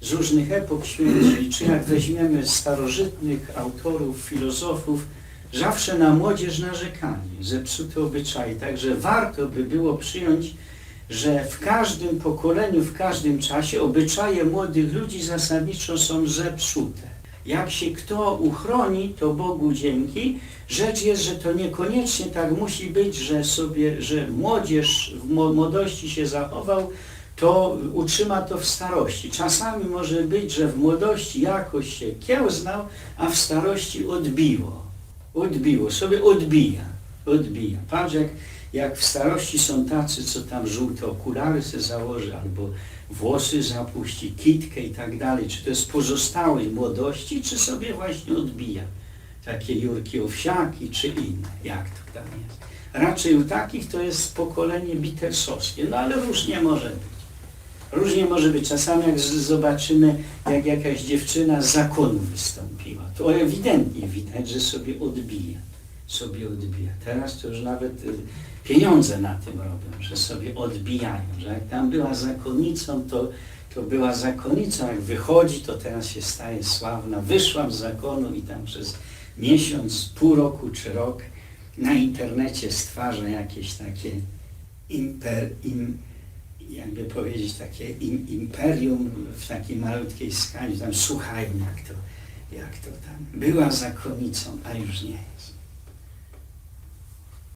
z różnych epok święci, czy jak weźmiemy starożytnych autorów, filozofów, zawsze na młodzież narzekali, zepsute obyczaje. Także warto by było przyjąć, że w każdym pokoleniu, w każdym czasie obyczaje młodych ludzi zasadniczo są zepsute. Jak się kto uchroni, to Bogu dzięki. Rzecz jest, że to niekoniecznie tak musi być, że sobie, że młodzież w młodości się zachował, to utrzyma to w starości. Czasami może być, że w młodości jakoś się kiełznał, a w starości odbiło. Odbiło, sobie odbija, odbija. Patrz jak, jak w starości są tacy, co tam żółte okulary se założy, albo włosy zapuści, kitkę i tak dalej. Czy to jest pozostałość młodości, czy sobie właśnie odbija. Takie Jurki Owsiaki, czy inne, jak to tam jest. Raczej u takich to jest pokolenie bitersowskie, no ale różnie może być. Różnie może być. Czasami jak zobaczymy, jak jakaś dziewczyna z zakonu wystąpiła, to ewidentnie widać, że sobie odbija. Sobie odbija. Teraz to już nawet y, pieniądze na tym robią, że sobie odbijają. Że jak tam była zakonnicą, to, to była zakonnicą. Jak wychodzi, to teraz się staje sławna. Wyszłam z zakonu i tam przez miesiąc, pół roku czy rok na internecie stwarza jakieś takie imper, im, jakby powiedzieć, takie im, imperium w takiej malutkiej skali, tam słuchają jak to, jak to tam. Była zakonnicą, a już nie jest.